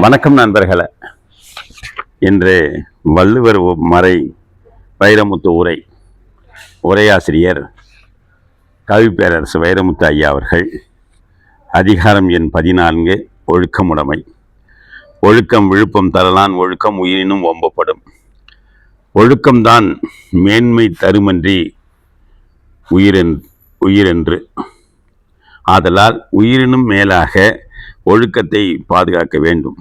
வணக்கம் நண்பர்களே. இன்று வள்ளுவர் மறை வைரமுத்து உரை. உரையாசிரியர் கவிப்பேரரசு வைரமுத்து ஐயா அவர்கள். அதிகாரம் எண் பதினான்கு ஒழுக்கமுடைமை ஒழுக்கம் விழுப்பம் தரலான் ஒழுக்கம் உயிரினும் ஒம்பப்படும். ஒழுக்கம்தான் மேன்மை தருமன்றி உயிரென் உயிரென்று. ஆதலால் உயிரினும் மேலாக ஒழுக்கத்தை பாதுகாக்க வேண்டும்.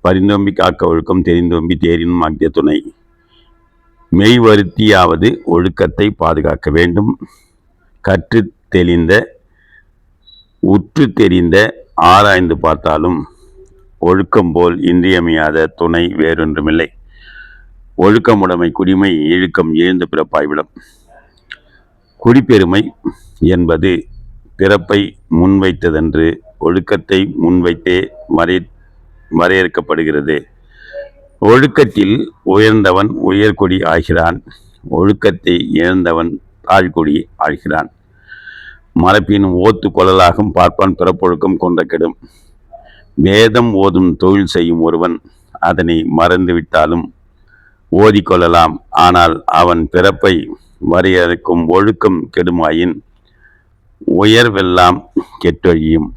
பரிந்தோம்பி காக்க ஒழுக்கம் தெரிந்தோம்பி தேரினும் ஆகிய துணை. மெய் வருத்தியாவது ஒழுக்கத்தை பாதுகாக்க வேண்டும். கற்று தெளிந்த உற்று தெரிந்த ஆராய்ந்து பார்த்தாலும் ஒழுக்கம் போல் இன்றியமையாத துணை வேறொன்றுமில்லை. ஒழுக்கமுடைமை குடிமை இழுக்கம் இழுந்து பிறப்பாய்விடும் குடிப்பெருமை என்பது பிறப்பை முன்வைத்ததன்று ஒழுக்கத்தை முன்வைத்தே வரை வரையறுக்கப்படுகிறது. ஒழுக்கத்தில் உயர்ந்தவன் உயர்கொடி ஆகிறான். ஒழுக்கத்தை இழந்தவன் தாழ்கொடி ஆகிறான். மரப்பின் ஓத்து கொள்ளலாகும் பார்ப்பான் பிறப்பொழுக்கம் கொண்ட கெடும். வேதம் ஓதும் தொழில் செய்யும் ஒருவன் அதனை மறந்துவிட்டாலும் ஓதிக்கொள்ளலாம். ஆனால் அவன் பிறப்பை வரையறுக்கும் ஒழுக்கம் கெடுமாயின் உயர்வெல்லாம் கெட்டொழியும்.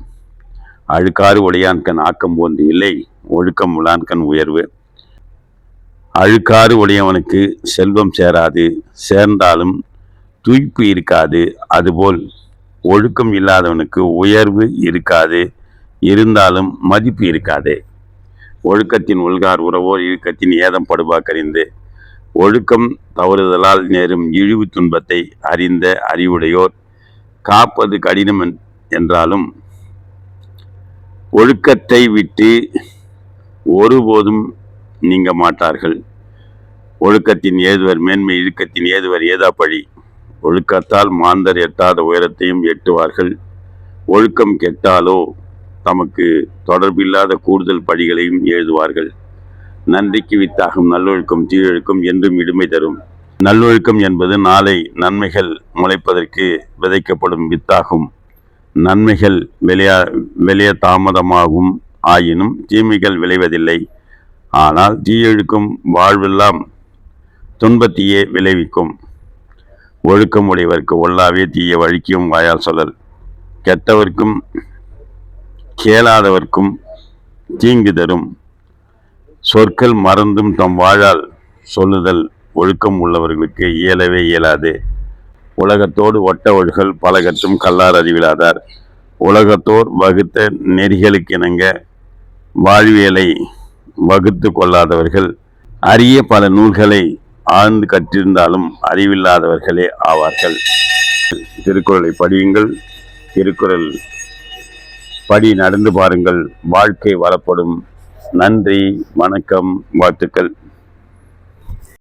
அழுக்காறு உடையான்கண் ஆக்கம் போன்று இல்லை ஒழுக்கம் உளான்கண் உயர்வு. அழுக்காறு உடையவனுக்கு செல்வம் சேராது சேர்ந்தாலும் துய்ப்பு இருக்காது அதுபோல் ஒழுக்கம் இல்லாதவனுக்கு உயர்வு இருக்காது இருந்தாலும் மதிப்பு இருக்காது. ஒழுக்கத்தின் உள்கார் உறவோர் இழுக்கத்தின் ஏதம் படுபாக்கறிந்து ஒழுக்கம் தவறுதலால் நேரும் இழிவு துன்பத்தை அறிந்த அறிவுடையோர் காப்பது கடினம் என்- என்றாலும் ஒழுக்கத்தை விட்டு ஒருபோதும் நீங்க மாட்டார்கள். ஒழுக்கத்தின் ஏதுவர் மேன்மை இழுக்கத்தின் ஏதுவர் ஏதா பழி? ஒழுக்கத்தால் மாந்தர் எட்டாத உயரத்தையும் எட்டுவார்கள். ஒழுக்கம் கெட்டாலோ தமக்கு தொடர்பில்லாத கூடுதல் படிகளையும் எழுதுவார்கள். நன்றிக்கு வித்தாகும் நல்லொழுக்கம் தீழொழுக்கம் என்றும் இடுமை தரும். நல்லொழுக்கம் என்பது நாளை நன்மைகள் முளைப்பதற்கு விதைக்கப்படும் வித்தாகும். நன்மைகள் விளையா விளைய தாமதமாகும் ஆயினும் தீமைகள் விளைவதில்லை. ஆனால் தீயொழுக்கும் வாழ்வெல்லாம் துன்பத்தையே விளைவிக்கும். ஒழுக்கம் உடையவர்க்கு ஒல்லாவே தீய வழிக்கும் வாயால் சொல்லல் கெட்டவர்க்கும் கேளாதவர்க்கும் தீங்கு தரும். சொற்கள் மறந்தும் தம் வாழால் சொல்லுதல். ஒழுக்கம் உள்ளவர்களுக்கு இயலவே இயலாது. உலகத்தோடு ஒட்ட ஒழுகல் பலகற்றும் கல்லார் அறிவிலாதார். உலகத்தோர் வகுத்த நெறிகளுக்கிணங்க வாழ்வியலை வகுத்து கொள்ளாதவர்கள் அரிய பல நூல்களை ஆழ்ந்து கற்றிருந்தாலும் அறிவில்லாதவர்களே ஆவார்கள். திருக்குறளை படியுங்கள். திருக்குறள் படி நடந்து பாருங்கள். வாழ்க்கை வரப்படும். நன்றி வணக்கம் வாழ்த்துக்கள்.